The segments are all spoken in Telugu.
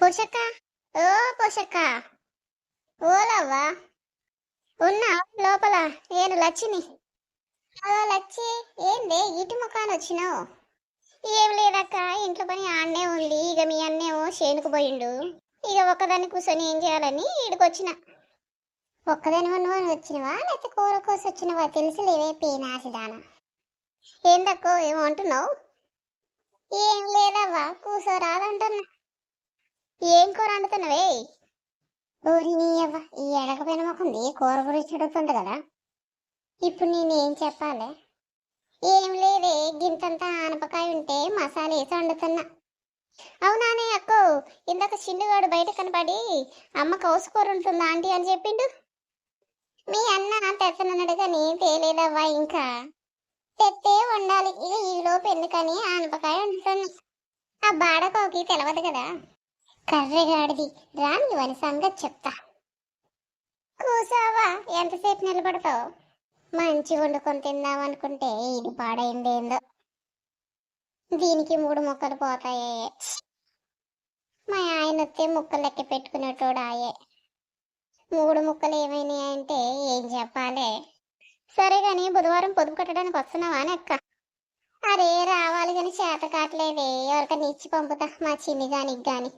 పోషక్క? ఓ పోషక్క. ఓలవ్వా. ఉన్నా లోపల? నేను లచ్చిని. అలా లచ్చి ఏందే? ఇటు ముఖాన్ని వచ్చినావు? ఏం లేదక్క ఇంట్లో పని ఆడనే ఉంది. ఇక మీ అన్నేమో చేనుకు పోయిండు. ఇక ఒక్కదాన్ని కూర్చొని ఏం చేయాలని ఈడికొచ్చిన. ఒక్కదాని నువ్వు వచ్చినవా? లేకపోతే కూర కోసి వచ్చినవా? తెలిసి లేవే పీనాసిదానా ఏందక్కో ఏమో అంటున్నావు? ఏం లేదవ్వా కూసో రాదంటున్నా. ఏం కూర వండుతున్నావే? ఊరి నీ అవ్వ ఈ ఎడకపోయిన మొక్కంది కూర గురించి అడుగుతుంది కదా. ఇప్పుడు నేను ఏం చెప్పాలి? ఏం లేదే గింతంత ఆనపకాయ ఉంటే మసాలా వేసి వండుతున్నా. అవునానే అక్కో ఇందాక చిన్నుగాడు బయట కనపడి అమ్మ కౌసుకోర ఉంటుందా ఆంటీ అని చెప్పిండు. మీ అన్న తెచ్చనన్నాడు కానీ తేలేదవ్వా ఇంకా. తెత్తే వండాలి ఇక ఈ ఎందుకని ఆనపకాయ వండుతున్నా. ఆ బాడకోకి తెలవదు కదా. కర్రెగాడిది. రాని వాని సంగతి చెప్తా. కూసావా? ఎంతసేపు నిలబడతావు? మంచి వండుకొని తిందాం అనుకుంటే ఇది పాడైందేందో దీనికి మూడు ముక్కలు పోతాయే. మా ఆయన వస్తే ముక్కలు లెక్క పెట్టుకునేటోడు ఆయే. మూడు ముక్కలు ఏమైనాయి అంటే ఏం చెప్పాలి. సరే గాని బుధవారం పొదుపు కట్టడానికి వస్తున్నావా అక్క. అరే రావాలి కానీ చేత కావట్లేదే. ఎవరికైనా ఇచ్చి పంపుతా మా చిన్ని గానికి గాని.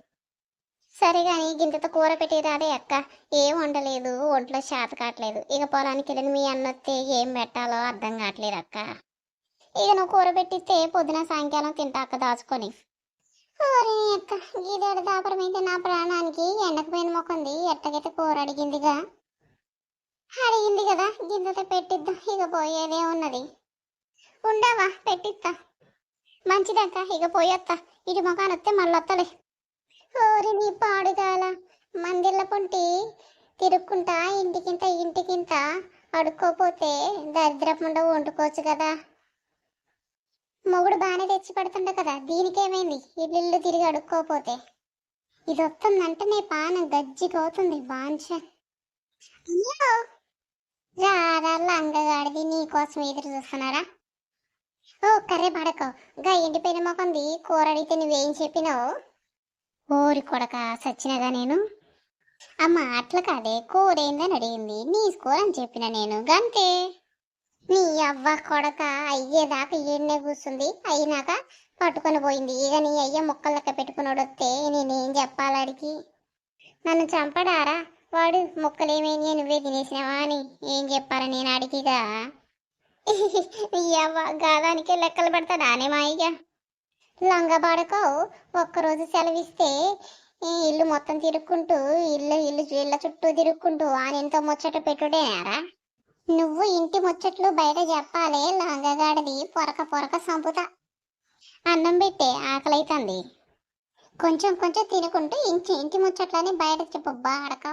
సరే కానీ గింతతో కూర పెట్టి రాదే అక్క. ఏం వండలేదు ఒంట్లో చేత కావట్లేదు. ఇక పొలానికి వెళ్ళిన మీ అన్నొస్తే ఏం పెట్టాలో అర్థం కావట్లేదు అక్క. ఇక నువ్వు కూర పెట్టిస్తే పొద్దున సాయంకాలం తింటా అక్క దాచుకొని. ఓరే అక్క గీదేడు దాపరమైతే నా ప్రాణానికి. ఎండకపోయిన మొక్కంది ఎట్టకైతే కూర అడిగిందిగా? అడిగింది కదా గింతతో పెట్టిద్దాం. ఇక పోయేదే ఉన్నది. ఉండవా? పెట్టిస్తా. మంచిదక్క ఇక పోయొత్తా ఇటు మొఖాన్ని వస్తే మళ్ళీ వస్తలే. ఓరి నీ పాడుగాల. మందిళ్ళ పొంటి తిరుక్కుంటా ఇంటికింత ఇంటికింత అడుక్కోపోతే దరిద్రపుండ వండుకోవచ్చు కదా. మొగుడు బాగానే తెచ్చి పెడుతుండ కదా దీనికేమైంది? ఇల్లు తిరిగి అడుక్కోపోతే. ఇది వస్తుందంటే నీ పానం గజ్జికవుతుంది బాంచ రారా లంగగాడిది నీకోసం ఎదురు చూస్తున్నారా? ఓ కర్రే పడకో. గా ఎండిపోయిన మొకంది కూర అడిగితే నువ్వేం చెప్పినావు? ఓరి కొడక సచ్చినగా నేను. అమ్మ అట్లా కాదే కూర ఏందని అడిగింది. నీ స్కోర్ అని చెప్పిన నేను. గంతే. నీ అవ్వ కొడక అయ్యేదాకా ఈడనే కూర్చుంది అయినాక పట్టుకొని పోయింది. ఇక నీ అయ్య మొక్కలు లెక్క పెట్టుకున్నాడు వస్తే నేనేం చెప్పాలడికి నన్ను చంపడారా? వాడు మొక్కలు నువ్వే తినేసినావా అని ఏం చెప్పాలి నేను అడిగిగా నీ అవ్వ గాదానికే లెక్కలు పెడతాడానే మా అయ్య లంగా ఒక్కరోజు సెలవిస్తే ఈ ఇల్లు మొత్తం తిరుక్కుంటూ ఇల్లు ఇల్లు ఇళ్ళ చుట్టూ తిరుక్కుంటూ ఆనెంతో ముచ్చట పెట్టుడేనారా? నువ్వు ఇంటి ముచ్చట్లు బయట చెప్పాలే లంగగాడిది పొరక పొరక సంపుతా. అన్నం పెట్టే ఆకలైతుంది. కొంచెం కొంచెం తినుకుంటూ ఇంటి ఇంటి ముచ్చట్లని బయట చెప్పబ్బా అడక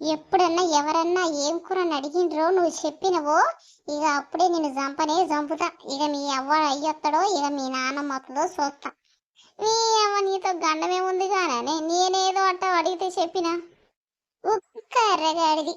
ఎప్పుడన్నా ఎవరన్నా ఏం కూర అని అడిగిండ్రో నువ్వు చెప్పినవో ఇక అప్పుడే నేను చంపనే చంపుతా. ఇక మీ అవ్వ అయ్యొత్తడో ఇక మీ నాన్నమ్మ వస్తుందో చూస్తా మీ అవ్వ నీతో గండమేముంది కానీ నేనేదో అట్ట అడిగితే చెప్పిన? ఉక్కర్రగాడిది